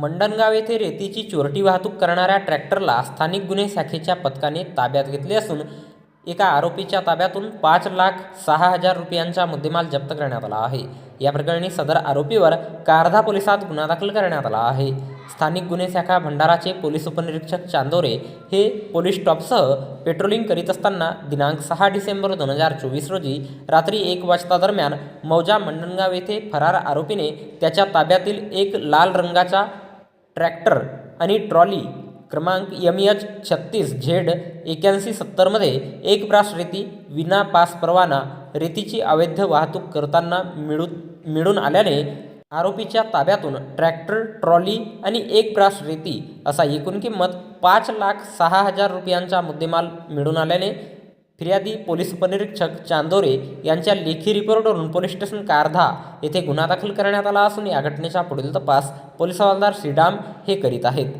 मंडणगाव येथे रेतीची चोरटी वाहतूक करणाऱ्या ट्रॅक्टरला स्थानिक गुन्हे शाखेच्या पथकाने ताब्यात घेतले असून एका आरोपीच्या ताब्यातून पाच लाख सहा हजार रुपयांचा मुद्देमाल जप्त करण्यात आला आहे. या प्रकरणी सदर आरोपीवर कारधा पोलिसात गुन्हा दाखल करण्यात आला आहे. स्थानिक गुन्हे शाखा भंडाराचे पोलीस उपनिरीक्षक चांदोरे हे पोलीस स्टॉपसह पेट्रोलिंग करीत असताना दिनांक सहा डिसेंबर दोन हजार चोवीस रोजी रात्री एक वाजता दरम्यान मौजा मंडणगाव येथे फरार आरोपीने त्याच्या ताब्यातील एक लाल रंगाचा ट्रॅक्टर आणि ट्रॉली क्रमांक यम एच छत्तीस झेड एक्याऐंशी सत्तरमध्ये एक ब्रास रेती विना पास परवाना रेतीची अवैध वाहतूक करताना मिळून मिळून आल्याने आरोपीच्या ताब्यातून ट्रॅक्टर ट्रॉली आणि एक ब्रास रेती असा एकूण किंमत पाच लाख सहा हजार रुपयांचा मुद्देमाल मिळून आल्याने फिर्यादी पोलीस उपनिरीक्षक चांदोरे यांच्या लेखी रिपोर्टवरून पोलीस स्टेशन कारधा येथे गुन्हा दाखल करण्यात आला असून या घटनेचा पुढील तपास पोलीस हवालदार श्रीडाम हे करीत आहेत.